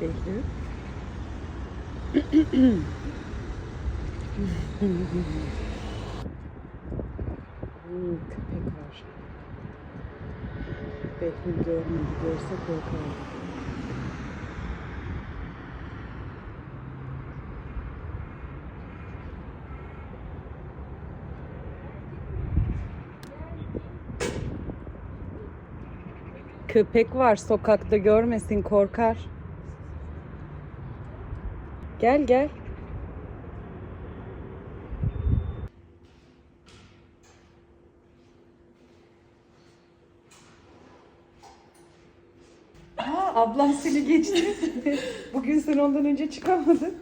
Behlül. Hmm, köpek var. Behlül görmedi. Görse korkardı. Köpek var sokakta görmesin korkar. Gel gel. Aa, ablam seni geçti. Bugün sen ondan önce çıkamadın.